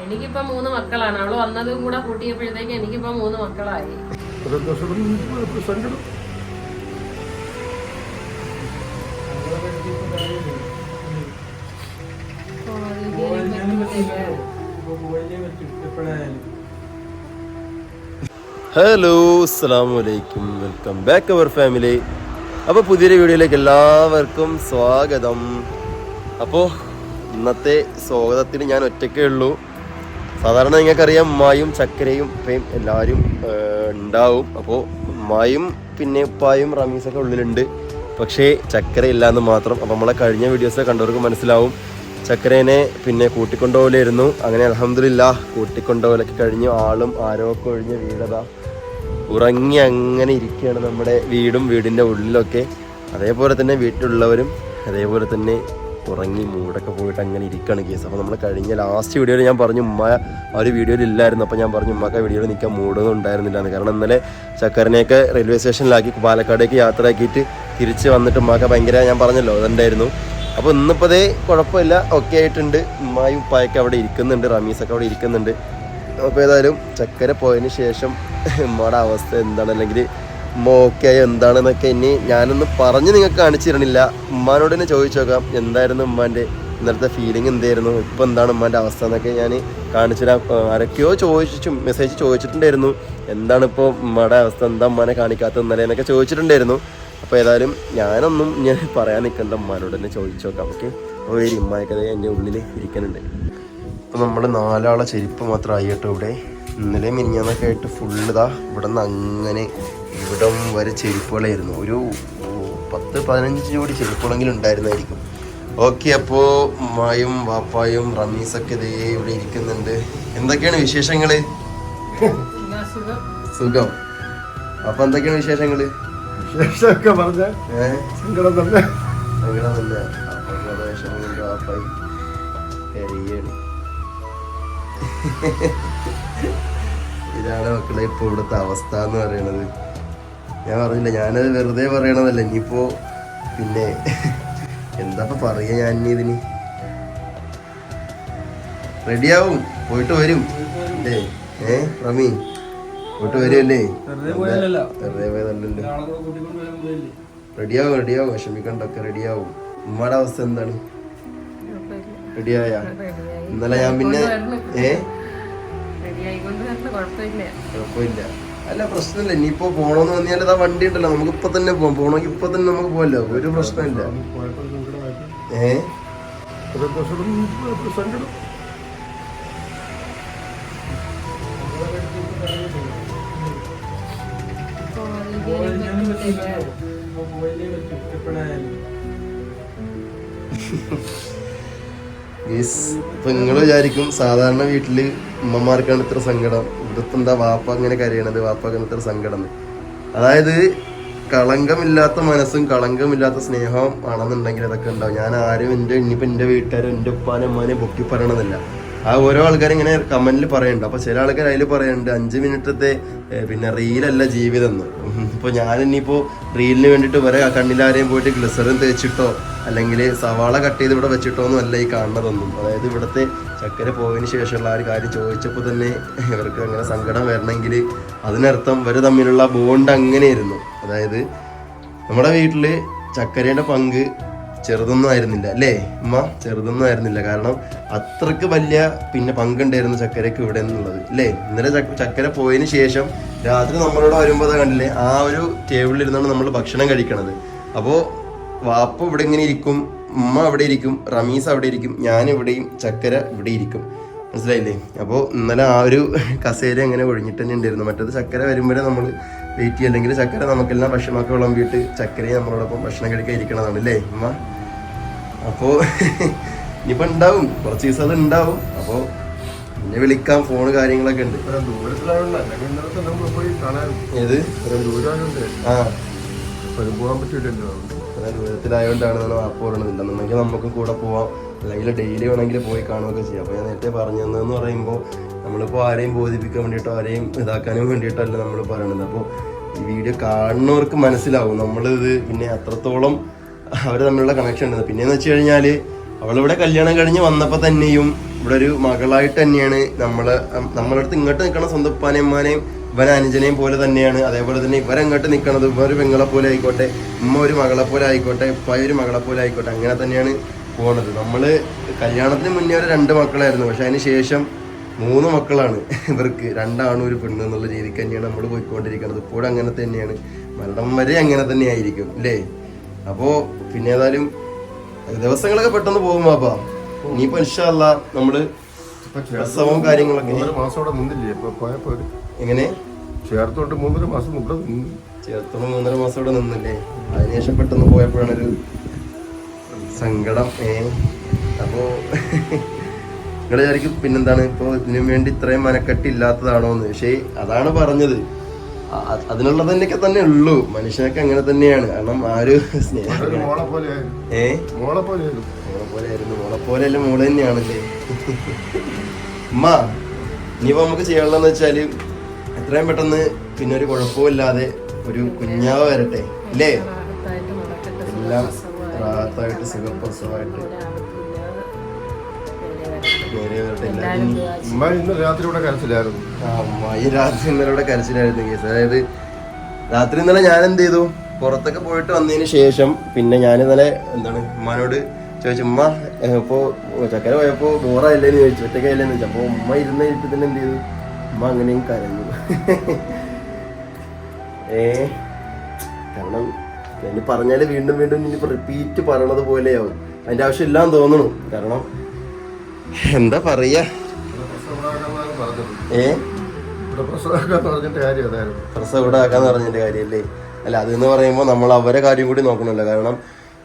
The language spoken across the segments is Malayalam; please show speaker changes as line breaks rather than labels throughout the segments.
എനിക്കിപ്പോ മൂന്ന് മക്കളാണ്. അവൾ വന്നതും കൂടെ കൂട്ടിയപ്പോഴത്തേക്ക് എനിക്കിപ്പോ മൂന്ന് മക്കളായി.
ഹലോ അസ്സാമലൈക്കും വെൽക്കം ബാക്ക് അവർ ഫാമിലി. അപ്പോൾ പുതിയൊരു വീഡിയോയിലേക്ക് എല്ലാവർക്കും സ്വാഗതം. അപ്പോൾ ഇന്നത്തെ സ്വാഗതത്തിന് ഞാൻ ഒറ്റയ്ക്കേ ഉള്ളൂ. സാധാരണ നിങ്ങൾക്കറിയാം ഉമ്മായും ചക്കരയും ഉപ്പയും എല്ലാവരും ഉണ്ടാവും. അപ്പോൾ ഉമ്മായും പിന്നെ ഉപ്പായും റമീസൊക്കെ ഉള്ളിലുണ്ട്. പക്ഷേ ചക്കര ഇല്ലാന്ന് മാത്രം അപ്പോൾ നമ്മളെ കഴിഞ്ഞ വീഡിയോസ് കണ്ടവർക്ക് മനസ്സിലാവും. ചക്കരേനെ പിന്നെ കൂട്ടിക്കൊണ്ടുപോകലായിരുന്നു അങ്ങനെ അലഹമില്ല കൂട്ടിക്കൊണ്ടുപോകലൊക്കെ കഴിഞ്ഞു ആളും ആരോക്കെ ഒഴിഞ്ഞ വീടതാ. ഉറങ്ങി അങ്ങനെ ഇരിക്കുകയാണ് നമ്മുടെ വീടും വീടിന്റെ ഉള്ളിലൊക്കെ. അതേപോലെ തന്നെ വീട്ടിലുള്ളവരും അതേപോലെ തന്നെ ഉറങ്ങി മൂടൊക്കെ പോയിട്ട് അങ്ങനെ ഇരിക്കുകയാണ് കേസ്. അപ്പോൾ നമ്മൾ കഴിഞ്ഞ ലാസ്റ്റ് വീഡിയോയിൽ ഞാൻ പറഞ്ഞു ഉമ്മ ആ ഒരു വീഡിയോയിൽ ഇല്ലായിരുന്നു. അപ്പോൾ ഞാൻ പറഞ്ഞു ഉമ്മക്ക് വീഡിയോയിൽ നിൽക്കാൻ മൂടൊന്നും ഉണ്ടായിരുന്നില്ല എന്ന് കാരണം ഇന്നലെ ചക്കറിനെയൊക്കെ റെയിൽവേ സ്റ്റേഷനിലാക്കി പാലക്കാടേക്ക് യാത്രയാക്കിയിട്ട് തിരിച്ച് വന്നിട്ട് ഉമ്മക്ക് ഭയങ്കര ഞാൻ പറഞ്ഞല്ലോ അതുണ്ടായിരുന്നു അപ്പോൾ ഇന്നിപ്പോൾ അതേ കുഴപ്പമില്ല ഒക്കെ ആയിട്ടുണ്ട്. ഉമ്മായും ഉപ്പായൊക്കെ അവിടെ ഇരിക്കുന്നുണ്ട് റമീസൊക്കെ അവിടെ ഇരിക്കുന്നുണ്ട്. അപ്പോൾ ഏതായാലും ചക്കര പോയതിന് ശേഷം ഉമ്മയുടെ അവസ്ഥ എന്താണ് അല്ലെങ്കിൽ ആയോ എന്താണെന്നൊക്കെ ഇനി ഞാനൊന്ന് പറഞ്ഞ് നിങ്ങൾക്ക് കാണിച്ചു തരണില്ല ഉമ്മാനോട് തന്നെ ചോദിച്ചു നോക്കാം. എന്തായിരുന്നു ഉമ്മാന്റെ ഇന്നലത്തെ ഫീലിംഗ് എന്തായിരുന്നു? ഇപ്പം എന്താണ് ഉമ്മാന്റെ അവസ്ഥ എന്നൊക്കെ ഞാൻ കാണിച്ചു തരാം ആരൊക്കെയോ ചോദിച്ചു മെസ്സേജ് ചോദിച്ചിട്ടുണ്ടായിരുന്നു. എന്താണ് ഇപ്പോൾ ഉമ്മയുടെ അവസ്ഥ? എന്താ ഉമ്മാനെ കാണിക്കാത്ത ഇന്നലെ എന്നൊക്കെ ചോദിച്ചിട്ടുണ്ടായിരുന്നു. അപ്പോൾ ഏതായാലും ഞാനൊന്നും ഞാൻ പറയാൻ നിൽക്കേണ്ട. ഉമ്മാനോട് തന്നെ ചോദിച്ചു നോക്കാം. ഓക്കെ? ഉമ്മയൊക്കെ കഥ എന്റെ ഉള്ളിൽ ഇരിക്കുന്നുണ്ട്. അപ്പോൾ നമ്മൾ നാലാളെ ചെരുപ്പ് മാത്രമായി കേട്ടോ ഇവിടെ. ഇന്നലെ മിനിഞ്ഞാന്നൊക്കെ ആയിട്ട് ഫുള്ള് ഇതാ ഇവിടെ നിന്ന് അങ്ങനെ ഇവിടം വരെ ചെരുപ്പുകളായിരുന്നു. ഒരു പത്ത് പതിനഞ്ച് ജോഡി ചെരുപ്പുകളെങ്കിലും ഉണ്ടായിരുന്നായിരിക്കും. ഓക്കെ അപ്പോൾ മായും വാപ്പായും റമീസൊക്കെ ഇതേ ഇവിടെ ഇരിക്കുന്നുണ്ട്. എന്തൊക്കെയാണ് വിശേഷങ്ങൾ സുഖം. അപ്പൊ എന്തൊക്കെയാണ് വിശേഷങ്ങൾ
വിശേഷമൊക്കെ പറഞ്ഞ.
ഏഹ്
സങ്കടം തന്നെ.
സങ്കടം തന്നെ. അപ്പോൾ വിഷമം വാപ്പായി. കരയാണ്. ഇതാണ് മക്കളെ ഇപ്പോൾ ഇവിടുത്തെ അവസ്ഥ എന്ന് പറയണത്. ഞാൻ പറഞ്ഞില്ല ഞാനത് വെറുതെ പറയണതല്ല ഇനിയിപ്പോൾ പിന്നെ എന്താ ഇപ്പം പറയുക ഞാൻ ഇനി ഇതിന്? റെഡിയാവും പോയിട്ട് വരും. അല്ലേ? ഏ റമി പോയിട്ട് വരുമല്ലേ വെറുതെ പോയതല്ലല്ലോ. റെഡിയാവും റെഡിയാവും. വിഷമിക്കണ്ടൊക്കെ റെഡിയാവും. ഉമ്മയുടെ അവസ്ഥ എന്താണ്? റെഡിയായ? ഇന്നലെ ഞാൻ പിന്നെ ഏ
റെഡിയായിക്കൊണ്ട് വരണം കുഴപ്പമില്ല.
അല്ല പ്രശ്നമില്ല. ഇനിയിപ്പോ പോണോന്ന് പറഞ്ഞാൽ ഇതാ വണ്ടി ഉണ്ടല്ലോ. നമുക്ക് ഇപ്പൊ തന്നെ പോവാം. പോണെങ്കിൽ ഇപ്പൊ തന്നെ നമുക്ക് പോവല്ലോ. ഒരു പ്രശ്നമില്ല. ഏഹ് ഇപ്പൊ നിങ്ങൾ വിചാരിക്കും സാധാരണ വീട്ടിൽ ഉമ്മമാർക്കാണ് ഇത്ര സങ്കടം. ഇവിടുത്തെ എന്താ വാപ്പ അങ്ങനെ കരയണത്? വാപ്പാക്കാണ് ഇത്ര സങ്കടം. അതായത് കളങ്കമില്ലാത്ത മനസ്സും കളങ്കമില്ലാത്ത സ്നേഹവും ആണെന്നുണ്ടെങ്കിൽ അതൊക്കെ ഉണ്ടാവും. ഞാൻ ആരും എന്റെ ഇനിയിപ്പോൾ എന്റെ വീട്ടുകാരും എന്റെ ഉപ്പാനും അമ്മാനെയും പൊക്കി പറയണമെന്നില്ല ആ ഓരോ ആൾക്കാരും ഇങ്ങനെ കമന്റിൽ പറയുന്നുണ്ട് അപ്പോൾ ചില ആൾക്കാർ അതിൽ പറയുന്നുണ്ട് അഞ്ച് മിനിറ്റത്തെ പിന്നെ റീലല്ല ജീവിതം എന്ന്. ഇപ്പൊ ഞാൻ ഇനിയിപ്പോ റീലിന് വേണ്ടിയിട്ട് വരെ കണ്ണിലാരെയും പോയിട്ട് ഗ്ലിസറിൻ തേച്ചിട്ടോ അല്ലെങ്കിൽ സവാള കട്ട് ചെയ്ത് ഇവിടെ വെച്ചിട്ടോ ഒന്നും അല്ല ഈ കാണുന്നതൊന്നും. അതായത് ഇവിടുത്തെ ചക്കര പോയതിന് ശേഷമുള്ള ആ ഒരു കാര്യം ചോദിച്ചപ്പോൾ തന്നെ ഇവർക്ക് അങ്ങനെ സങ്കടം വരണമെങ്കിൽ അതിനർത്ഥം ഇവർ തമ്മിലുള്ള ബോണ്ട് അങ്ങനെയായിരുന്നു. അതായത് നമ്മുടെ വീട്ടിൽ ചക്കരയുടെ പങ്ക് ചെറുതൊന്നും ആയിരുന്നില്ല അല്ലേ? ഉമ്മ ചെറുതൊന്നും ആയിരുന്നില്ല. കാരണം അത്രയ്ക്ക് വലിയ പിന്നെ പങ്കുണ്ടായിരുന്നു ചക്കരക്ക് ഇവിടെ എന്നുള്ളത് അല്ലേ? ഇന്നലെ ചക്ക- ചക്കര പോയതിന് ശേഷം രാത്രി നമ്മളോട് വരുമ്പോൾ അത് കണ്ടില്ലേ ആ ഒരു ടേബിളിൽ ഇരുന്നാണ് നമ്മൾ ഭക്ഷണം കഴിക്കണത്. അപ്പോൾ വാപ്പ ഇവിടെ ഇങ്ങനെ ഇരിക്കും ഉമ്മ അവിടെ ഇരിക്കും റമീസ് അവിടെ ഇരിക്കും ഞാൻ ഇവിടെയും ചക്കര ഇവിടെ ഇരിക്കും. മനസ്സിലായില്ലേ? അപ്പോൾ ഇന്നലെ ആ ഒരു കസേര അങ്ങനെ ഒഴിഞ്ഞിട്ട് തന്നെ ഉണ്ടായിരുന്നു. മറ്റത് ചക്കര വരുമ്പോഴേ നമ്മൾ വെയിറ്റ് ചെയ്യുക. അല്ലെങ്കിൽ ചക്കര നമുക്കെല്ലാം ഭക്ഷണമൊക്കെ വിളമ്പിയിട്ട് ചക്കരയും നമ്മളോടൊപ്പം ഭക്ഷണം കഴിക്കാൻ ഇരിക്കണതാണ് അല്ലേ? ഉമ്മ? അപ്പോൾ ഇനിയിപ്പോൾ ഉണ്ടാവും. കുറച്ച് ദിവസം അത് ഉണ്ടാവും. അപ്പോൾ പിന്നെ വിളിക്കാം. ഫോണ് കാര്യങ്ങളൊക്കെ ഉണ്ട്. ഏത്? ആ.
പോകാൻ പറ്റില്ലല്ലോ
ദൂരത്തിലായതുകൊണ്ടാണ് നമ്മൾ ആപ്പ് പറയണത്. എന്നുണ്ടെങ്കിൽ നമുക്ക് കൂടെ പോവാം. അല്ലെങ്കിൽ ഡെയിലി വേണമെങ്കിൽ പോയി കാണുകയൊക്കെ ചെയ്യാം. അപ്പോൾ ഞാൻ നേരത്തെ പറഞ്ഞു തന്നതെന്ന് പറയുമ്പോൾ നമ്മളിപ്പോൾ ആരെയും ബോധിപ്പിക്കാൻ വേണ്ടിയിട്ടോ ആരെയും ഇതാക്കാനും വേണ്ടിയിട്ടല്ല നമ്മൾ പറയണത്. അപ്പോൾ ഈ വീഡിയോ കാണുന്നവർക്ക് മനസ്സിലാവും. നമ്മളിത് പിന്നെ അത്രത്തോളം അവർ തമ്മിലുള്ള കണക്ഷൻ ഉണ്ട്. പിന്നെയെന്ന് വെച്ച് കഴിഞ്ഞാൽ അവളിവിടെ കല്യാണം കഴിഞ്ഞ് വന്നപ്പോൾ തന്നെയും ഇവിടെ ഒരു മകളായിട്ട് തന്നെയാണ് നമ്മൾ നമ്മളെ നമ്മളടുത്ത് ഇങ്ങോട്ട് നിൽക്കണ സ്വന്തം ഉപ്പാനെയമ്മാനെയും ഇവൻ അനുജനെയും പോലെ തന്നെയാണ്. അതേപോലെ തന്നെ ഇവരങ്ങോട്ട് നിൽക്കണത് ഇവ ഒരു പെങ്ങളെ പോലെ ആയിക്കോട്ടെ ഉമ്മ ഒരു മകളെ പോലെ ആയിക്കോട്ടെ ഉപ്പ ഒരു മകളെ പോലെ ആയിക്കോട്ടെ അങ്ങനെ തന്നെയാണ് പോണത്. നമ്മൾ കല്യാണത്തിന് മുന്നേ ഒരു രണ്ട് മക്കളായിരുന്നു. പക്ഷെ അതിന് ശേഷം മൂന്ന് മക്കളാണ് ഇവർക്ക്. രണ്ടാണ് ഒരു പെണ്ണ് എന്നുള്ള രീതിക്ക് തന്നെയാണ് നമ്മൾ പോയിക്കൊണ്ടിരിക്കുന്നത് ഇപ്പോഴും അങ്ങനെ തന്നെയാണ്. മരണം വരെ അങ്ങനെ തന്നെ ആയിരിക്കും അല്ലേ? അപ്പോ പിന്നെ ഏതായാലും ദിവസങ്ങളൊക്കെ പെട്ടെന്ന് പോകും അപ്പ ഇനിയിപ്പോ ഇൻഷാല്ല നമ്മൾ
ഇപ്പൊ
പ്രസവവും കാര്യങ്ങളൊക്കെ
മാസം നിന്നില്ലേ?
എങ്ങനെ?
ചേർത്തോട്ട് മൂന്നര മാസം ഇവിടെ
ചേർത്തോളം മൂന്നര മാസം ഇവിടെ നിന്നില്ലേ? അതിനുശേഷം പെട്ടെന്ന് പോയപ്പോഴാണ് ഒരു സങ്കടം ഏ. അപ്പോ നിങ്ങളുടെ വിചാരിക്കും പിന്നെന്താണ്? ഇപ്പോ ഇതിനു വേണ്ടി ഇത്രയും മനക്കെട്ടില്ലാത്തതാണോ എന്ന് പക്ഷേ അതാണ് പറഞ്ഞത്. അതിനുള്ളത് തന്നെയൊക്കെ തന്നെ ഉള്ളൂ. മനുഷ്യനൊക്കെ അങ്ങനെ തന്നെയാണ്. കാരണം ആ ഒരു സ്നേഹം
മോളെ പോലെ
ഏ?
മോളെ പോലെ ആയിരുന്നു
മോളെ പോലെ മോളെ പോലെ അല്ല മോൾ തന്നെയാണല്ലേ? ഉമ്മ ഇനിയിപ്പോ നമുക്ക് ചെയ്യാനുള്ളതെന്ന് വെച്ചാൽ എത്രയും പെട്ടെന്ന് പിന്നെ ഒരു കുഴപ്പമില്ലാതെ ഒരു കുഞ്ഞാവ് വരട്ടെ. അല്ലേ എല്ലാം
സുഖപ്രസവമായിട്ട്,
സുഖപ്രസവമായിട്ട്
ഉമ്മ ഇന്ന് രാത്രി ഇവിടെ കരച്ചിലായിരുന്നു.
ആ ഈ രാത്രി ഇന്നലെ ഇവിടെ കരച്ചിലായിരുന്നു കേസ്. അതായത് രാത്രി ഇന്നലെ ഞാൻ എന്ത് ചെയ്തു? പുറത്തൊക്കെ പോയിട്ട് വന്നതിന് ശേഷം പിന്നെ ഞാൻ ഇന്നലെ എന്താണ് ഉമ്മാനോട് ചോദിച്ചു ഉമ്മ ഇപ്പോ ചക്കര പോയപ്പോ ബോറായില്ലേന്ന് ചോദിച്ചു. ഒറ്റക്കയില്ലേന്ന് ചോദിച്ചു. അപ്പൊ ഉമ്മ ഇരുന്ന ഇരിപ്പത്തിന് എന്ത് ചെയ്തു? ഉമ്മ അങ്ങനെയും കരഞ്ഞു. ഏ കാരണം ഞാൻ പറഞ്ഞാൽ വീണ്ടും വീണ്ടും ഇനി റിപ്പീറ്റ് പറയണത് പോലെയാവും അതിന്റെ ആവശ്യം ഇല്ലാന്ന് തോന്നണു കാരണം എന്താ പറയാ?
പ്രസവിടാക്കാന്ന്
ഏ? പ്രസവം ഇവിടെ ആക്കാന്ന് പറഞ്ഞതിന്റെ കാര്യല്ലേ? അല്ല അതെന്ന് പറയുമ്പോൾ നമ്മൾ അവരെ കാര്യം കൂടി നോക്കണല്ലോ. കാരണം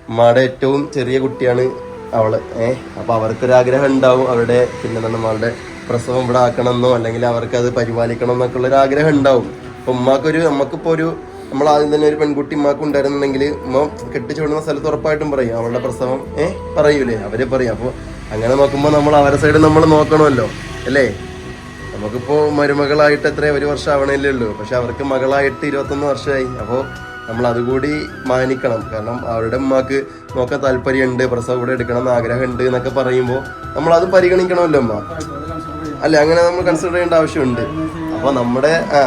ഉമ്മയുടെ ഏറ്റവും ചെറിയ കുട്ടിയാണ് അവൾ. ഏഹ് അപ്പൊ അവർക്കൊരാഗ്രഹം ഉണ്ടാവും അവരുടെ പിന്നെ നമ്മളുടെ പ്രസവം ഇവിടെ ആക്കണമെന്നോ അല്ലെങ്കിൽ അവർക്ക് അത് പരിപാലിക്കണം എന്നൊക്കെ ഉള്ള ഒരു ആഗ്രഹം ഉണ്ടാവും അപ്പൊ ഉമ്മാക്കൊരു നമുക്കിപ്പോ ഒരു നമ്മൾ ആദ്യം തന്നെ ഒരു പെൺകുട്ടി ഉമ്മാക്ക് ഉണ്ടായിരുന്നുണ്ടെങ്കിൽ ഉമ്മ കെട്ടിച്ചു വിടുന്ന സ്ഥലത്ത് ഉറപ്പായിട്ടും പറയും. അവളുടെ പ്രസവം ഏഹ് പറയൂലേ? അവരെ പറയും. അപ്പോൾ അങ്ങനെ നോക്കുമ്പോൾ നമ്മൾ അവരെ സൈഡ് നമ്മൾ നോക്കണമല്ലോ അല്ലേ? നമുക്കിപ്പോൾ മരുമകളായിട്ട് എത്ര ഒരു വർഷം ആവണല്ലേ ഉള്ളൂ. പക്ഷെ അവർക്ക് മകളായിട്ട് ഇരുപത്തൊന്ന് വർഷമായി. അപ്പോൾ നമ്മൾ അതുകൂടി മാനിക്കണം. കാരണം അവരുടെ ഉമ്മക്ക് നോക്കാൻ താല്പര്യമുണ്ട് പ്രസവം കൂടെ എടുക്കണം എന്ന് ആഗ്രഹമുണ്ട് എന്നൊക്കെ പറയുമ്പോൾ നമ്മൾ അത് പരിഗണിക്കണമല്ലോ അമ്മ അല്ല? അങ്ങനെ നമ്മൾ കൺസിഡർ ചെയ്യേണ്ട ആവശ്യമുണ്ട്. അപ്പോൾ നമ്മുടെ ആ.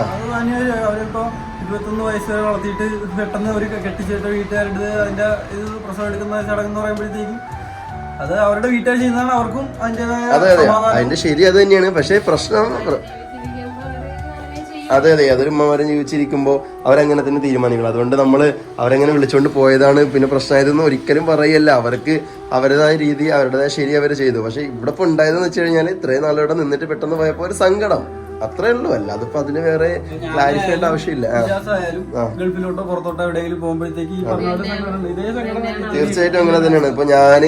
ഇരുപത്തൊന്ന് വയസ്സ് വളർത്തിയിട്ട് പെട്ടെന്ന് ഒരു കെട്ടിച്ചിട്ട് വീട്ടുകാരുടെ അതിന്റെ ഇത് പ്രസവം എടുക്കുന്ന ചടങ്ങ് എന്ന് പറയുമ്പോഴത്തേക്കും അത് അവരുടെ വീട്ടുകാർ ചെയ്യുന്നതാണ് അവർക്കും
അതെ അതെ. അതിന്റെ ശരി അത് തന്നെയാണ്. പക്ഷേ പ്രശ്നം. അതെ അതെ. അതൊരു ഉമ്മമാരെ ജീവിച്ചിരിക്കുമ്പോൾ അവരങ്ങനെ തന്നെ തീരുമാനിക്കണം. അതുകൊണ്ട് നമ്മൾ അവരെങ്ങനെ വിളിച്ചുകൊണ്ട് പോയതാണ് പിന്നെ പ്രശ്നമായതെന്ന് ഒരിക്കലും പറയല്ല. അവർക്ക് അവരുടേതായ രീതി അവരുടേതായ ശരി അവർ ചെയ്തു. പക്ഷെ ഇവിടെ ഇപ്പൊ ഉണ്ടായതെന്ന് വെച്ച് കഴിഞ്ഞാൽ ഇത്രയും നാളിവിടെ നിന്നിട്ട് പെട്ടെന്ന് പോയപ്പോൾ ഒരു സങ്കടം. അത്രേ ഉള്ളൂ. അല്ല അതിപ്പോ അതിന് വേറെ ക്ലാരിഫൈ ചെയ്യേണ്ട ആവശ്യമില്ല.
ഗൾഫിലോട്ടോ പുറത്തോട്ടോ എവിടെയെങ്കിലും പോകുമ്പോഴത്തേക്ക്
തീർച്ചയായിട്ടും അങ്ങനെ തന്നെയാണ്. ഇപ്പൊ ഞാൻ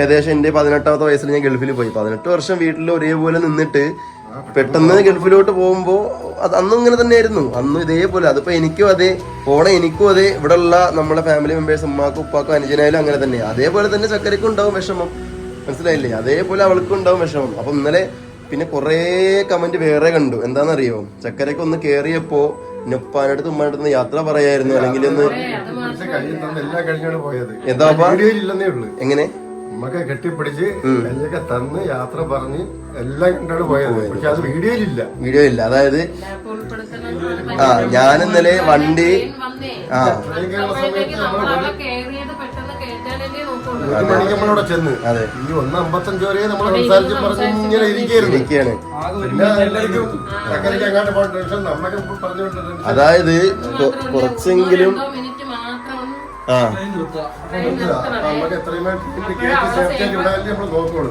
ഏകദേശം എന്റെ പതിനെട്ടാമത്തെ വയസ്സിൽ ഞാൻ ഗൾഫിൽ പോയി. പതിനെട്ട് വർഷം വീട്ടിൽ ഒരേപോലെ നിന്നിട്ട് പെട്ടെന്ന് ഗൾഫിലോട്ട് പോകുമ്പോ അത് അന്നും ഇങ്ങനെ തന്നെയായിരുന്നു. അന്നും ഇതേപോലെ. അതിപ്പോ എനിക്കും അതെ പോണ എനിക്കും അതെ. ഇവിടെ ഉള്ള നമ്മളെ ഫാമിലി മെമ്പേഴ്സ് ഉമ്മാക്കും ഉപ്പാക്കും അനുജനായാലും അങ്ങനെ തന്നെ. അതേപോലെ തന്നെ ചക്കരക്കും ഉണ്ടാവും വിഷമം. മനസ്സിലായില്ലേ? അതേപോലെ അവൾക്കും ഉണ്ടാവും വിഷമം. അപ്പൊ ഇന്നലെ പിന്നെ കുറേ കമന്റ് വേറെ കണ്ടു. എന്താണെന്നറിയോ? ചക്കരക്ക് ഒന്ന് കേറിയപ്പോ നൊപ്പാനടുത്ത് ഉമ്മാനടുത്ത് യാത്ര പറയായിരുന്നു. അല്ലെങ്കിൽ ഒന്ന് എന്താ എങ്ങനെ?
ഉമ്മക്കെ കെട്ടിപ്പിടിച്ച് കയ്യൊക്കെ തന്ന് യാത്ര പറഞ്ഞ് എല്ലാം കണ്ടാണ് പോയത്. പക്ഷെ അത് വീഡിയോയിലില്ല.
വീഡിയോ ഇല്ല. അതായത് ആ ഞാൻ ഇന്നലെ വണ്ടി
ട്രെയിൻ വന്നേ.
ആ.
അപ്പോഴത്തേക്ക് നമ്മൾ അവിടെ കയറിയത് പെട്ടെന്ന് കേട്ടാലല്ലേ നോക്കുള്ളൂ.
ഒരു മണിക്ക് ചെന്ന്
അതെ.
ഈ ഒന്ന് അമ്പത്തഞ്ച് വരെ നമ്മൾ സംസാരിച്ച് പറഞ്ഞ് ഇങ്ങനെ ടെൻഷൻ
അതായത് കുറച്ചെങ്കിലും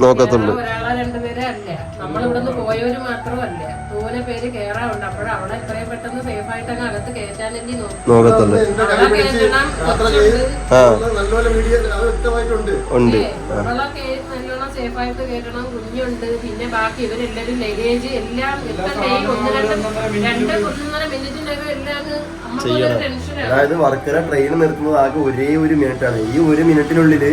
നോക്കത്തുള്ളൂ.
ഒരാളെ രണ്ടുപേരെ അല്ല നമ്മൾ ഇവിടുന്ന് പോയവര് മാത്രമല്ല തോനെ പേര് കേറാറുണ്ട് അപ്പോഴവിടെ എത്രയും പെട്ടെന്ന് സേഫ് ആയിട്ട് അങ്ങ് അകത്ത്
നോക്കത്തുള്ളൂ ഉണ്ട്.
സേഫ് ആയിട്ട് കയറ്റണം കുഞ്ഞുണ്ട് പിന്നെ ബാക്കി ഇവരെല്ലാരും ലഗേജ് എല്ലാം എത്ര ഈ ഒന്ന് രണ്ട് രണ്ട് ഒന്നര മിനിറ്റിനകം എല്ലാം
അതായത് വർക്കര ട്രെയിൻ നിർത്തുന്നത് ആകെ ഒരേ ഒരു മിനിറ്റ് ആണ്. ഈ ഒരു മിനിറ്റിനുള്ളിൽ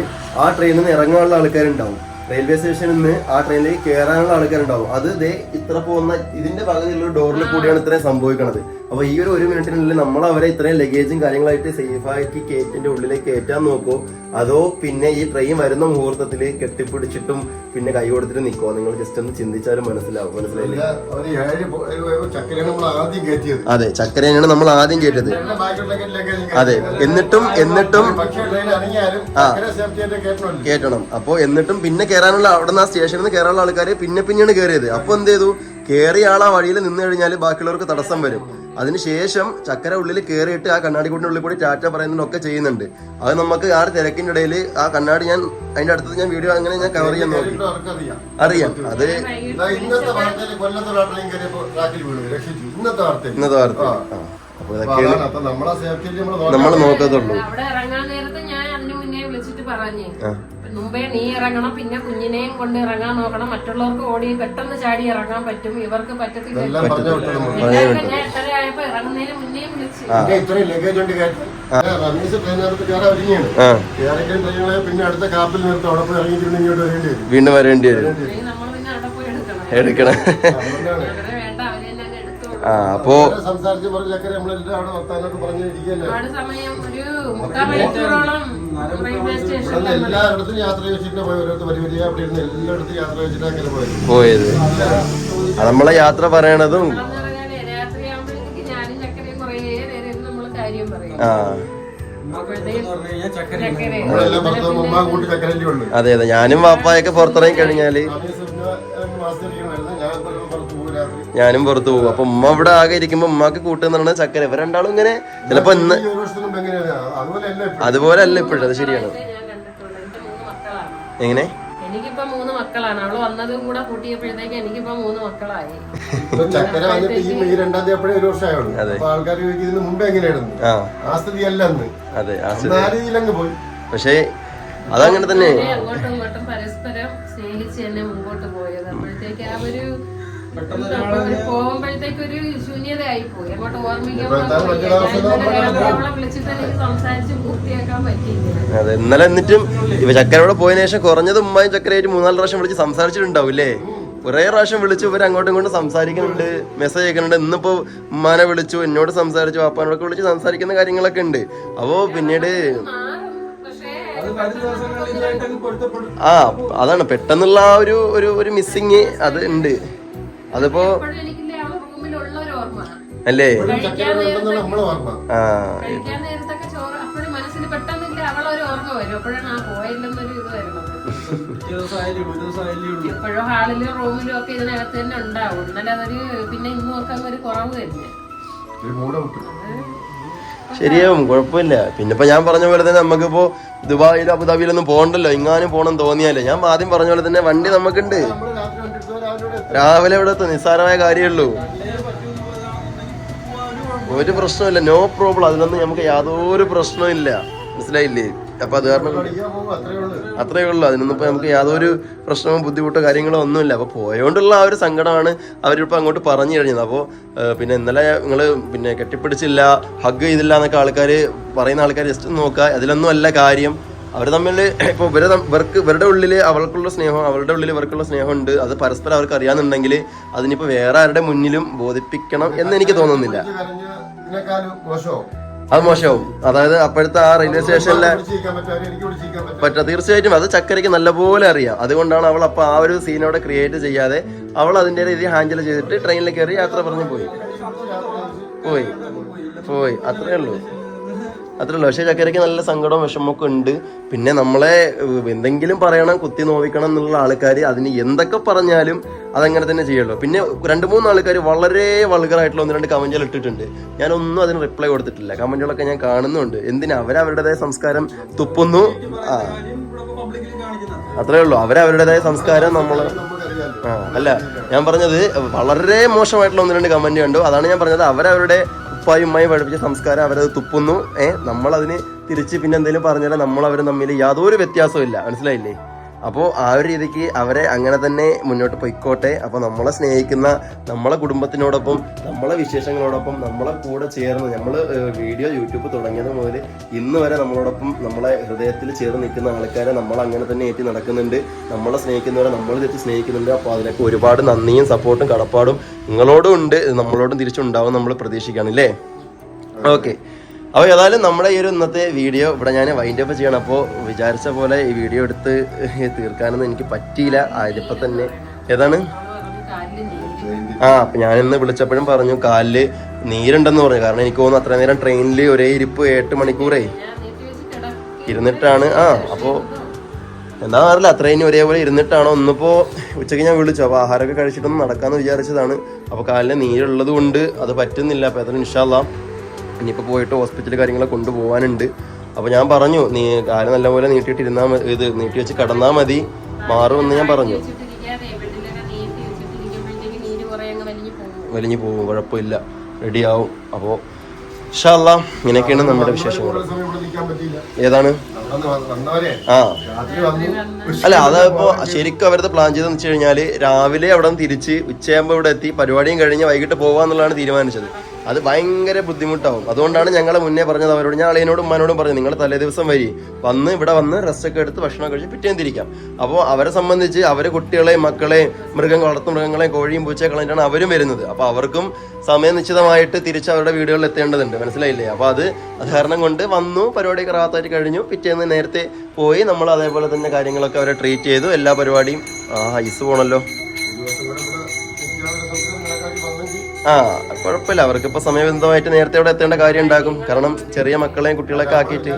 ആ ട്രെയിനിൽ നിന്ന് ഇറങ്ങാനുള്ള ആൾക്കാരുണ്ടാവും. റെയിൽവേ സ്റ്റേഷനിൽ നിന്ന് ആ ട്രെയിനിലേക്ക് കയറാനുള്ള ആൾക്കാരുണ്ടാവും. അത് ഇതേ ഇത്ര പോകുന്ന ഇതിന്റെ പകുതിയിലുള്ള ഡോറിൽ കൂടിയാണ് ഇത്രയും സംഭവിക്കണത്. അപ്പൊ ഈ ഒരു ഒരു മിനിറ്റിനുള്ളിൽ നമ്മൾ അവരെ ഇത്രയും ലഗേജും കാര്യങ്ങളായിട്ട് സേഫ് ആക്കി കേറ്റിന്റെ ഉള്ളിലേക്ക് കയറ്റാൻ നോക്കൂ അതോ പിന്നെ ഈ ട്രെയിൻ വരുന്ന മുഹൂർത്തത്തിൽ കെട്ടിപ്പിടിച്ചിട്ടും പിന്നെ കൈ കൊടുത്തിട്ട് നിൽക്കോ നിങ്ങൾ ജസ്റ്റ് ഒന്ന് ചിന്തിച്ചാലും മനസ്സിലാവും. മനസ്സിലായില്ലേ? അതെ ചക്കരയാണ് നമ്മൾ ആദ്യം കേട്ടത് അതെ എന്നിട്ടും എന്നിട്ടും
ആ.
കേട്ടണം അപ്പൊ എന്നിട്ടും പിന്നെ കയറാനുള്ള അവിടെ നിന്ന് ആ സ്റ്റേഷനിൽ നിന്ന് കയറാനുള്ള ആൾക്കാർ പിന്നെ പിന്നെയാണ് കയറിയത് അപ്പൊ എന്ത് ചെയ്തു? കയറിയ ആൾ ആ വഴിയിൽ നിന്ന് കഴിഞ്ഞാൽ ബാക്കിയുള്ളവർക്ക് തടസ്സം വരും. അതിനുശേഷം ചക്കര ഉള്ളിൽ കയറിയിട്ട് ആ കണ്ണാടിക്കൂട്ടിന്റെ ഉള്ളിൽ കൂടി ടാറ്റ പറയുന്നതിനൊക്കെ ചെയ്യുന്നുണ്ട്. അത് നമുക്ക് ആ തിരക്കിന്റെ ഇടയിൽ ആ കണ്ണാടി ഞാൻ അതിന്റെ അടുത്ത് ഞാൻ വീഡിയോ അങ്ങനെ ഞാൻ കവർ ചെയ്യാൻ നോക്കി. അറിയാം. അത്
ഇന്നത്തെ
വാർത്ത. അപ്പൊ ഇതൊക്കെയാണ്
നമ്മളെ നമ്മൾ
നമ്മൾ നോക്കത്തുള്ളൂ.
അവിടെ ഇറങ്ങാൻ നേരത്തെ ഞാൻ അതിന് മുന്നേ വിളിച്ചിട്ട് പറഞ്ഞു.
ആ.
മുമ്പേ നീ ഇറങ്ങണം പിന്നെ കുഞ്ഞിനെയും കൊണ്ട് ഇറങ്ങാൻ നോക്കണം. മറ്റുള്ളവർക്ക് ഓടി പെട്ടെന്ന് ചാടി ഇറങ്ങാൻ പറ്റും. ഇവർക്ക് പറ്റത്തില്ല. ഞാൻ എട്ടര ആയപ്പോ ഇറങ്ങുന്നതിന് മുന്നേ വിളിച്ചു.
പിന്നെ ഇത്രയും ലഗേജ് ഉണ്ട് കയറ്റി റമീസ് ട്രെയിനകത്ത് കയറാൻ ഒരുങ്ങിയാണ്.
ആ.
ട്രെയിനുകളെ പിന്നെ അടുത്ത കാപ്പിൽ നിർത്തും. അവിടെ പോയി ഇറങ്ങിയിട്ട് ഇങ്ങോട്ട് വരേണ്ടി വരും.
വീണ്ടും വരേണ്ടി വരും.
നമ്മൾ പിന്നെ അവിടെ പോയി എടുക്കണം.
എടുക്കണം. ആ അപ്പോ
പോയത്.
നമ്മളെ യാത്ര പറയണതും ആ. അതെ അതെ. ഞാനും വാപ്പായൊക്കെ പുറത്തിറങ്ങി
കഴിഞ്ഞാൽ
ഞാനും പുറത്തു പോകും. അപ്പൊ ഉമ്മ ഇവിടെ ആകെ ഇരിക്കുമ്പോ ഉമ്മാക്ക് കൂട്ടുന്നതാണ് ചക്കര. ഇവർ രണ്ടാളും ഇങ്ങനെ ചിലപ്പോ ഇന്ന്
അതുപോലെ അല്ല ഇപ്പൊ
അതുപോലെ അല്ല ഇപ്പോഴും. അത് ശരിയാണ്.
ഞാൻ കണ്ടിട്ടുള്ളൂ എന്റെ മൂന്ന് മക്കളാണ്.
എങ്ങനെ?
എനിക്കിപ്പോ മൂന്ന് മക്കളാണ്. അവൾ വന്നതും കൂടെ കൂട്ടിയപ്പോഴത്തേക്ക് എനിക്കിപ്പോ മൂന്ന് മക്കളായി.
ചക്കര വന്നിട്ട് ഈ മെയ് രണ്ടാം തീയതി അപ്പോഴേ ഒരു വർഷമായുള്ളൂ. അപ്പൊ ആൾക്കാർ ചോദിക്കും ഇതിന് മുമ്പ് എങ്ങനെയായിരുന്നു?
ആ.
ആ സ്ഥിതി അല്ല അന്ന്
അതെ ആ
രീതിയിലങ്ങ് പോയി?
പക്ഷേ അതങ്ങനെ തന്നെ.
അങ്ങനെ അങ്ങോട്ടും ഇങ്ങോട്ടും പരസ്പരം സ്നേഹിച്ച് തന്നെ മുമ്പോട്ട് പോയത്. അപ്പോഴത്തേക്ക് ആ ഒരു പോകുമ്പോഴത്തേക്ക് ഒരു ശൂന്യതയായി പോയി അങ്ങോട്ട് ഓർമ്മിക്കാൻ
അതെ ഇന്നലെ എന്നിട്ടും ഇവ ചക്കരയോടെ പോയതിനു ശേഷം കുറഞ്ഞത് ഉമ്മായും ചക്കരയായിട്ട് മൂന്നാൽ പ്രാവശ്യം വിളിച്ച് സംസാരിച്ചിട്ടുണ്ടാവും അല്ലേ കുറേ പ്രാവശ്യം വിളിച്ചു ഇവർ അങ്ങോട്ടും ഇങ്ങോട്ടും സംസാരിക്കുന്നുണ്ട് മെസ്സേജ് അയക്കുന്നുണ്ട്. ഇന്നിപ്പോ ഉമ്മാനെ വിളിച്ചു എന്നോട് സംസാരിച്ചു പാപ്പാനോടൊക്കെ വിളിച്ച് സംസാരിക്കുന്ന കാര്യങ്ങളൊക്കെ ഉണ്ട്. അപ്പോ പിന്നീട് ആ അതാണ്. പെട്ടെന്നുള്ള ആ ഒരു ഒരു ഒരു മിസ്സിങ് അത് ഉണ്ട്. അതിപ്പോ അല്ലേ? ആ
ഒരു ദിവസം ആയാലും ഉള്ളൂ
എപ്പോഴും ഹാളിലും റൂമിലും ഒക്കെ ഇതിനകത്ത് തന്നെ ഉണ്ടാവും. എന്നാലും അതൊരു പിന്നെ ഇന്നും ഒക്കെ ഒരു കുറവ് തന്നെ.
ഒരു മൂട വിട്ടു
ശരിയാവും കുഴപ്പമില്ല. പിന്നെ ഇപ്പൊ ഞാൻ പറഞ്ഞ പോലെ തന്നെ നമുക്കിപ്പോ ദുബായിലും അബുദാബിയിലൊന്നും പോകണ്ടല്ലോ. ഇങ്ങാനും പോകണം തോന്നിയാലേ. ഞാൻ ആദ്യം പറഞ്ഞ പോലെ തന്നെ വണ്ടി നമുക്കുണ്ട്.
രാവിലെ ഇവിടെ
നിസ്സാരമായ കാര്യമുള്ളൂ ഒരു പ്രശ്നമില്ല നോ പ്രോബ്ലം അതിനൊന്നും നമുക്ക് യാതൊരു പ്രശ്നവും ഇല്ല. മനസ്സിലായില്ലേ? അപ്പൊ അത് കാരണം
അത്രേ ഉള്ളൂ.
അതിനൊന്നും ഇപ്പൊ നമുക്ക് യാതൊരു പ്രശ്നവും ബുദ്ധിമുട്ടോ കാര്യങ്ങളോ ഒന്നുമില്ല. അപ്പൊ പോയോണ്ടുള്ള ആ ഒരു സങ്കടമാണ് അവരിപ്പോ അങ്ങോട്ട് പറഞ്ഞു കഴിഞ്ഞത്. അപ്പോൾ പിന്നെ ഇന്നലെ നിങ്ങൾ പിന്നെ കെട്ടിപ്പിടിച്ചില്ല ഹഗ് ചെയ്തില്ല എന്നൊക്കെ ആൾക്കാർ പറയുന്ന ആൾക്കാർ ജസ്റ്റ് നോക്കുക. അതിലൊന്നും അല്ല കാര്യം. അവർ തമ്മിൽ ഇപ്പോൾ ഇവരെ ഇവർക്ക് ഇവരുടെ ഉള്ളിൽ അവൾക്കുള്ള സ്നേഹം അവളുടെ ഉള്ളിൽ ഇവർക്കുള്ള സ്നേഹമുണ്ട്. അത് പരസ്പരം അവർക്ക് അറിയാന്നുണ്ടെങ്കിൽ അതിനിപ്പോൾ വേറെ ആരുടെ മുന്നിലും ബോധിപ്പിക്കണം എന്ന് എനിക്ക് തോന്നുന്നില്ല. അത് മോശമാവും. അതായത് അപ്പോഴത്തെ ആ റെയിൽവേ സ്റ്റേഷനിലെ
പറ്റാ
തീർച്ചയായിട്ടും അത് ചക്കരയ്ക്ക് നല്ലപോലെ അറിയാം. അതുകൊണ്ടാണ് അവൾ അപ്പോൾ ആ ഒരു അവിടെ ക്രിയേറ്റ് ചെയ്യാതെ അവൾ അതിന്റെ രീതി ഹാൻഡിൽ ചെയ്തിട്ട് ട്രെയിനിൽ കയറി യാത്ര പറഞ്ഞു പോയി. പോയി. പോയി. അത്രേ ഉള്ളൂ. അത്രേ ഉള്ളൂ പക്ഷേ ചക്കരയ്ക്ക് നല്ല സങ്കടവും വിഷമമൊക്കെ ഉണ്ട്. പിന്നെ നമ്മളെ എന്തെങ്കിലും പറയണം കുത്തി നോവിക്കണം എന്നുള്ള ആൾക്കാർ അതിന് എന്തൊക്കെ പറഞ്ഞാലും അതങ്ങനെ തന്നെ ചെയ്യുള്ളൂ പിന്നെ രണ്ട് മൂന്ന് ആൾക്കാർ വളരെ വൾഗറായിട്ടുള്ള ഒന്ന് രണ്ട് കമന്റുകൾ ഇട്ടിട്ടുണ്ട്. ഞാനൊന്നും അതിന് റിപ്ലൈ കൊടുത്തിട്ടില്ല. കമന്റുകളൊക്കെ ഞാൻ കാണുന്നുണ്ട്. എന്തിനാ? അവരവരുടേതായ സംസ്കാരം തുപ്പുന്നു. ആ. അത്രേ ഉള്ളൂ അവരവരുടേതായ സംസ്കാരം നമ്മൾ അല്ല ഞാൻ പറഞ്ഞത് വളരെ മോശമായിട്ടുള്ള ഒന്ന് രണ്ട് കമന്റ് കണ്ടു. അതാണ് ഞാൻ പറഞ്ഞത്. അവരവരുടെ ഉപ്പായും ഉമ്മായും പഠിപ്പിച്ച സംസ്കാരം അവരത് തുപ്പുന്നു. ഏഹ് നമ്മളതിന് തിരിച്ച് പിന്നെ എന്തെങ്കിലും പറഞ്ഞാൽ നമ്മൾ അവരും തമ്മിൽ യാതൊരു വ്യത്യാസവും ഇല്ല. മനസ്സിലായില്ലേ? അപ്പോൾ ആ ഒരു രീതിക്ക് അവരെ അങ്ങനെ തന്നെ മുന്നോട്ട് പൊയ്ക്കോട്ടെ. അപ്പോൾ നമ്മളെ സ്നേഹിക്കുന്ന നമ്മളെ കുടുംബത്തിനോടൊപ്പം നമ്മളെ വിശേഷങ്ങളോടൊപ്പം നമ്മളെ കൂടെ ചേർന്ന് നമ്മൾ വീഡിയോ യൂട്യൂബ് തുടങ്ങിയത് മുതൽ ഇന്ന് വരെ നമ്മളോടൊപ്പം നമ്മളെ ഹൃദയത്തിൽ ചേർന്ന് നിൽക്കുന്ന ആൾക്കാരെ നമ്മൾ അങ്ങനെ തന്നെ ഏറ്റി നടക്കുന്നുണ്ട്. നമ്മളെ സ്നേഹിക്കുന്നവരെ നമ്മൾ തെറ്റ് സ്നേഹിക്കുന്നുണ്ട്. അപ്പോൾ അതിനൊക്കെ ഒരുപാട് നന്ദിയും സപ്പോർട്ടും കടപ്പാടും നിങ്ങളോടും ഉണ്ട്. നമ്മളോടും തിരിച്ചുണ്ടാവും നമ്മൾ പ്രതീക്ഷിക്കുകയാണ് അല്ലേ ഓക്കെ. അപ്പോൾ ഏതായാലും നമ്മുടെ ഈ ഒരു ഇന്നത്തെ വീഡിയോ ഇവിടെ ഞാൻ വൈൻഡ് അപ്പ് ചെയ്യണം. അപ്പോ വിചാരിച്ച പോലെ ഈ വീഡിയോ എടുത്ത് തീർക്കാനൊന്നും എനിക്ക് പറ്റിയില്ല. ആയതിപ്പോൾ തന്നെ. ഏതാണ്? ആ അപ്പൊ ഞാൻ ഇന്ന് വിളിച്ചപ്പോഴും പറഞ്ഞു കാലിൽ നീരുണ്ടെന്ന് പറഞ്ഞു. കാരണം എനിക്ക് തോന്നുന്നു അത്ര നേരം ട്രെയിനിൽ ഒരേ ഇരിപ്പ് എട്ട് മണിക്കൂറേ. ഇരുന്നിട്ടാണ്. ആ അപ്പോൾ എന്താ അറിയില്ല. അത്രയും ഒരേപോലെ ഇരുന്നിട്ടാണോ. ഒന്നിപ്പോ ഉച്ചയ്ക്ക് ഞാൻ വിളിച്ചു. അപ്പോൾ ആഹാരമൊക്കെ കഴിച്ചിട്ടൊന്ന് നടക്കാന്ന് വിചാരിച്ചതാണ്. അപ്പോൾ കാലിന് നീരുള്ളത് കൊണ്ട് അത് പറ്റുന്നില്ല. അപ്പോൾ എത്ര ഇൻഷാല്ല ഇനിയിപ്പോൾ പോയിട്ട് ഹോസ്പിറ്റൽ കാര്യങ്ങളൊക്കെ കൊണ്ടുപോകാനുണ്ട് അപ്പോൾ ഞാൻ പറഞ്ഞു നീ കാൽ നല്ലപോലെ നീട്ടിയിട്ടിരുന്നാൽ ഇത് നീട്ടി വെച്ച് കിടന്നാൽ മതി. മാറുമെന്ന് ഞാൻ പറഞ്ഞു.
വലിഞ്ഞു പോകും
കുഴപ്പമില്ല. റെഡിയാവും അപ്പോൾ ഷാല്ല ഇങ്ങനെയൊക്കെയാണ് നമ്മുടെ വിശേഷങ്ങൾ. ഏതാണ്? ആ. അല്ല അതിപ്പോ ശരിക്കും അവരുടെ പ്ലാൻ ചെയ്തെന്ന് വെച്ച് കഴിഞ്ഞാൽ രാവിലെ അവിടെ നിന്ന് തിരിച്ച് ഉച്ചയാകുമ്പോൾ ഇവിടെ എത്തി പരിപാടിയും കഴിഞ്ഞ് വൈകിട്ട് പോകാന്നുള്ളതാണ് തീരുമാനിച്ചത്. അത് ഭയങ്കര ബുദ്ധിമുട്ടാവും. അതുകൊണ്ടാണ് ഞങ്ങൾ മുന്നേ പറഞ്ഞത് അവരോട് ഞാൻ അളിയനോടും ഉമ്മാനോടും പറഞ്ഞു നിങ്ങൾ തലേ ദിവസം വരി. വന്ന് ഇവിടെ വന്ന് റെസ്റ്റ് ഒക്കെ എടുത്ത് ഭക്ഷണം കഴിച്ച് പിറ്റേന്ന് തിരിക്കാം. അപ്പോൾ അവരെ സംബന്ധിച്ച് അവരെ കുട്ടികളെയും മക്കളെയും മൃഗങ്ങൾ വളർത്തു മൃഗങ്ങളെയും കോഴിയും പൂച്ചയെ കളഞ്ഞിട്ടാണ് അവരും വരുന്നത്. അപ്പോൾ അവർക്കും സമയം നിശ്ചിതമായിട്ട് തിരിച്ച് അവരുടെ വീടുകളിൽ എത്തേണ്ടതുണ്ട്. മനസ്സിലായില്ലേ? അപ്പോൾ അത് അത് കാരണം കൊണ്ട് വന്നു പരിപാടി കറാത്തായിട്ട് കഴിഞ്ഞു. പിറ്റേന്ന് നേരത്തെ പോയി നമ്മൾ അതേപോലെ തന്നെ കാര്യങ്ങളൊക്കെ അവരെ ട്രീറ്റ് ചെയ്തു. എല്ലാ പരിപാടിയും ആ ഐസ് പോണല്ലോ. ആ കുഴപ്പമില്ല. അവർക്ക് ഇപ്പൊ സമയബന്ധമായിട്ട് നേരത്തെ ഇവിടെ എത്തേണ്ട കാര്യം ഉണ്ടാകും. കാരണം ചെറിയ മക്കളെയും കുട്ടികളെയൊക്കെ ആക്കിയിട്ട്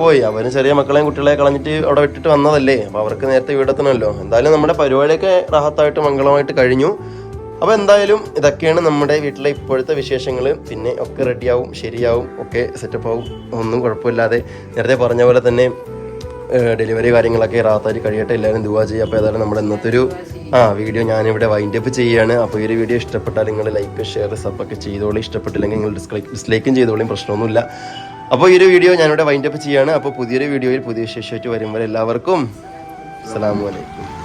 പോയി. അവന് ചെറിയ മക്കളെയും കുട്ടികളെ കളഞ്ഞിട്ട് അവിടെ വിട്ടിട്ട് വന്നതല്ലേ. അപ്പൊ അവർക്ക് നേരത്തെ വീടെത്തണമല്ലോ. എന്തായാലും നമ്മുടെ പരിപാടിയൊക്കെ റാഹത്തായിട്ട് മംഗളമായിട്ട് കഴിഞ്ഞു. അപ്പോൾ എന്തായാലും ഇതൊക്കെയാണ് നമ്മുടെ വീട്ടിലെ ഇപ്പോഴത്തെ വിശേഷങ്ങൾ പിന്നെ ഒക്കെ റെഡിയാവും ശരിയാവും ഒക്കെ സെറ്റപ്പ് ആവും. ഒന്നും കുഴപ്പമില്ലാതെ നേരത്തെ പറഞ്ഞ പോലെ തന്നെ ഡെലിവറി കാര്യങ്ങളൊക്കെ റാത്തായിട്ട് കഴിയട്ടെ. എല്ലാവരും ദുവാ ചെയ്യുക. അപ്പോൾ ഏതായാലും നമ്മുടെ ഇന്നത്തെ ഒരു ആ വീഡിയോ ഞാനിവിടെ വൈൻഡ് അപ്പ് ചെയ്യുകയാണ് അപ്പോൾ ഈ ഒരു വീഡിയോ ഇഷ്ടപ്പെട്ടാൽ നിങ്ങൾ ലൈക്ക് ഷെയർ സബ് ഒക്കെ ചെയ്തോളി. ഇഷ്ടപ്പെട്ടില്ലെങ്കിൽ നിങ്ങൾ ഡിസ്ലൈക്ക് ഡിസ്ലൈക്കും ചെയ്തോളിയും. പ്രശ്നമൊന്നുമില്ല. അപ്പോൾ ഈ ഒരു വീഡിയോ ഞാനിവിടെ വൈൻഡ് അപ്പ് ചെയ്യാണ്. അപ്പോൾ പുതിയൊരു വീഡിയോയിൽ പുതിയ വിശേഷമായിട്ട് വരുമ്പോൾ എല്ലാവർക്കും അസ്സലാമു അലൈക്കും.